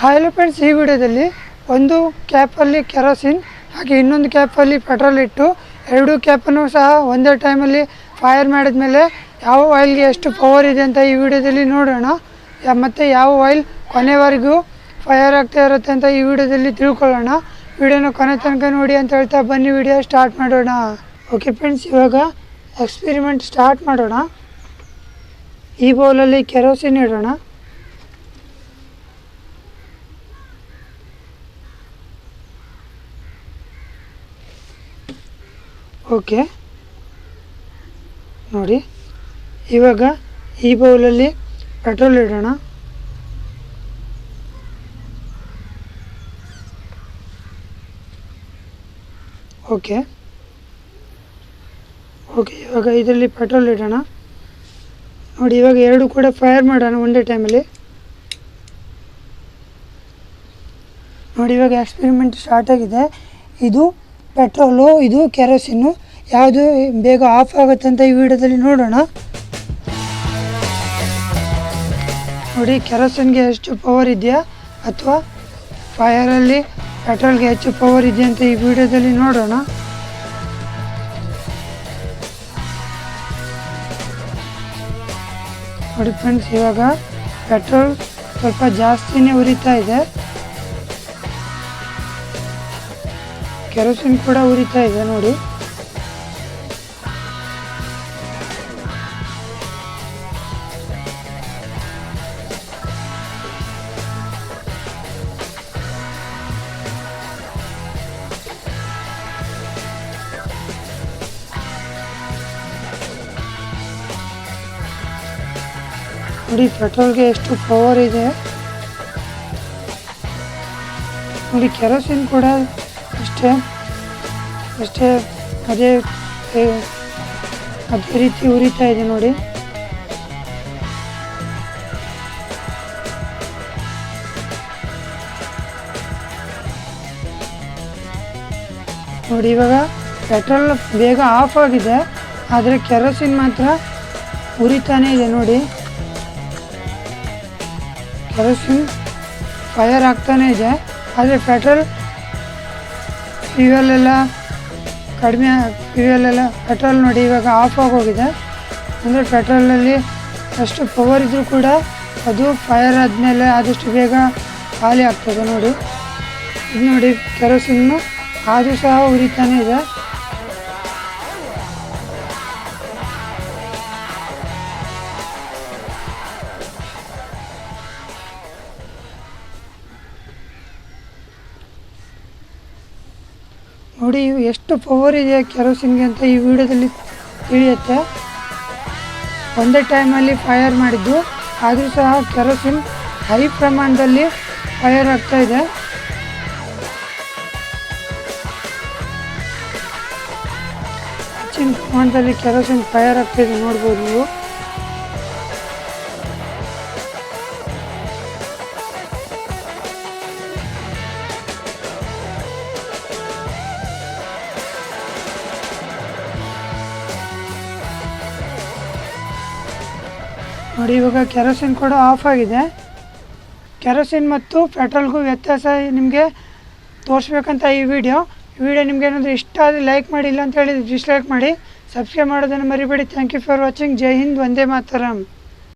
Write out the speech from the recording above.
Hi friends, ಈ ವಿಡಿಯೋದಲ್ಲಿ ಒಂದು ಕ್ಯಾಪಲ್ಲಿ ಕೆರೋಸಿನ್, ಹಾಗೆ ಇನ್ನೊಂದು ಕ್ಯಾಪಲ್ಲಿ ಪೆಟ್ರೋಲ್ ಇಟ್ಟು, ಎರಡು ಕ್ಯಾಪನ್ನು ಸಹ ಒಂದೇ ಟೈಮಲ್ಲಿ ಫೈರ್ ಮಾಡಿದ್ಮೇಲೆ ಯಾವ ಆಯಿಲ್ಗೆ ಎಷ್ಟು ಪವರ್ ಇದೆ ಅಂತ ಈ ವಿಡಿಯೋದಲ್ಲಿ ನೋಡೋಣ. ಮತ್ತು ಯಾವ ಆಯಿಲ್ ಕೊನೆವರೆಗೂ ಫೈರ್ ಆಗ್ತಾ ಇರುತ್ತೆ ಅಂತ ಈ ವಿಡಿಯೋದಲ್ಲಿ ತಿಳ್ಕೊಳ್ಳೋಣ. ವಿಡಿಯೋನ ಕೊನೆ ತನಕ ನೋಡಿ ಅಂತ ಹೇಳ್ತಾ ಬನ್ನಿ, ವಿಡಿಯೋ ಸ್ಟಾರ್ಟ್ ಮಾಡೋಣ. ಓಕೆ ಫ್ರೆಂಡ್ಸ್ ಇವಾಗ ಎಕ್ಸ್ಪೆರಿಮೆಂಟ್ ಸ್ಟಾರ್ಟ್ ಮಾಡೋಣ. ಈ ಬೌಲಲ್ಲಿ ಕೆರೋಸಿನ್ ಇಡೋಣ. ಓಕೆ. ನೋಡಿ, ಇವಾಗ ಈ ಬೌಲಲ್ಲಿ ಪೆಟ್ರೋಲ್ ಇಡೋಣ. ಓಕೆ. ಓಕೆ, ಇವಾಗ ಇದರಲ್ಲಿ ಪೆಟ್ರೋಲ್ ಇಡೋಣ. ನೋಡಿ, ಇವಾಗ ಎರಡು ಕೂಡ ಫೈರ್ ಮಾಡೋಣ ಒಂದೇ ಟೈಮಲ್ಲಿ. ನೋಡಿ, ಇವಾಗ ಎಕ್ಸ್ಪೆರಿಮೆಂಟ್ ಸ್ಟಾರ್ಟ್ ಆಗಿದೆ. ಇದು ಪೆಟ್ರೋಲು, ಇದು ಕೆರೋಸಿನ್ನು. ಯಾವುದು ಬೇಗ ಆಫ್ ಆಗುತ್ತೆ ಅಂತ ಈ ವಿಡಿಯೋದಲ್ಲಿ ನೋಡೋಣ. ನೋಡಿ, ಕೆರೋಸಿನ್ಗೆ ಎಷ್ಟು ಪವರ್ ಇದೆಯಾ? ಅಥವಾ ಫೈರಲ್ಲಿ ಪೆಟ್ರೋಲ್ಗೆ ಹೆಚ್ಚು ಪವರ್ ಇದೆ ಅಂತ ಈ ವಿಡಿಯೋದಲ್ಲಿ ನೋಡೋಣ. ನೋಡಿ ಫ್ರೆಂಡ್ಸ್ ಇವಾಗ ಪೆಟ್ರೋಲ್ ಸ್ವಲ್ಪ ಜಾಸ್ತಿನೇ ಉರಿತಾ ಇದೆ. ಕೆರೋಸಿನ್ ಕೂಡ ಉರಿತಾ ಇದೆ ನೋಡಿ. ನೋಡಿ, ಪೆಟ್ರೋಲ್ಗೆ ಎಷ್ಟು ಪವರ್ ಇದೆ. ನೋಡಿ ಕೆರೋಸಿನ್ ಕೂಡ ಅಷ್ಟೇ. ಅಷ್ಟೇ, ಅದೇ ಅದೇ ರೀತಿ ಉರಿತಾ ಇದೆ ನೋಡಿ. ನೋಡಿ, ಇವಾಗ ಪೆಟ್ರೋಲ್ ಬೇಗ ಆಫ್ ಆಗಿದೆ, ಆದರೆ ಕೆರೋಸಿನ್ ಮಾತ್ರ ಉರಿತಾನೇ ಇದೆ ನೋಡಿ. ಕೆರೋಸಿನ್ ಫೈರ್ ಆಗ್ತಾನೇ ಇದೆ. ಆದರೆ ಪೆಟ್ರೋಲ್ ಫ್ಯೂಯಲ್ ಎಲ್ಲ ಕಡಿಮೆ ಫ್ಯೂಯಲ್ ಎಲ್ಲ ಪೆಟ್ರೋಲ್ ನೋಡಿ ಇವಾಗ ಆಫ್ ಆಗೋಗಿದೆ ಅಂದರೆ ಪೆಟ್ರೋಲಲ್ಲಿ ಎಷ್ಟು ಪವರ್ ಇದ್ದರೂ ಕೂಡ ಅದು ಫೈರ್ ಆದಮೇಲೆ ಆದಷ್ಟು ಬೇಗ ಖಾಲಿ ಆಗ್ತದೆ ನೋಡಿ. ಇದು ನೋಡಿ ಕೆರೋಸಿನ್ನು ಆದರೂ ಸಹ ಉರಿತಾನೇ ಇದೆ. ನೋಡಿ ಎಷ್ಟು ಪವರ್ ಇದೆ ಕೆರೋಸಿನ್ಗೆ ಅಂತ ಈ ವಿಡಿಯೋದಲ್ಲಿ ತಿಳಿಯುತ್ತೆ. ಒಂದೇ ಟೈಮಲ್ಲಿ ಫೈರ್ ಮಾಡಿದ್ದು. ಆದರೂ ಸಹ ಕೆರೋಸಿನ್ ಹೈ ಪ್ರಮಾಣದಲ್ಲಿ ಫೈರ್ ಆಗ್ತಾ ಇದೆ. ಹೆಚ್ಚಿನ ಪ್ರಮಾಣದಲ್ಲಿ ಕೆರೋಸಿನ್ ಫೈರ್ ಆಗ್ತಾ ಇದೆ ನೋಡ್ಬೋದು ನೀವು. ನೋಡಿ, ಇವಾಗ ಕೆರೋಸಿನ್ ಕೂಡ ಆಫ್ ಆಗಿದೆ. ಕೆರೋಸಿನ್ ಮತ್ತು ಪೆಟ್ರೋಲ್ಗೂ ವ್ಯತ್ಯಾಸ ನಿಮಗೆ ತೋರಿಸ್ಬೇಕಂತ ಈ ವಿಡಿಯೋ ಈ ವಿಡಿಯೋ ನಿಮ್ಗೆ ಏನಾದರೂ ಇಷ್ಟ ಆದರೆ ಲೈಕ್ ಮಾಡಿ ಇಲ್ಲ ಅಂತ ಹೇಳಿ ಡಿಸ್ಲೈಕ್ ಮಾಡಿ. ಸಬ್ಸ್ಕ್ರೈಬ್ ಮಾಡೋದನ್ನು ಮರಿಬೇಡಿ. ಥ್ಯಾಂಕ್ ಯು ಫಾರ್ ವಾಚಿಂಗ್ ಜೈ ಹಿಂದ್ ವಂದೇ ಮಾತರಂ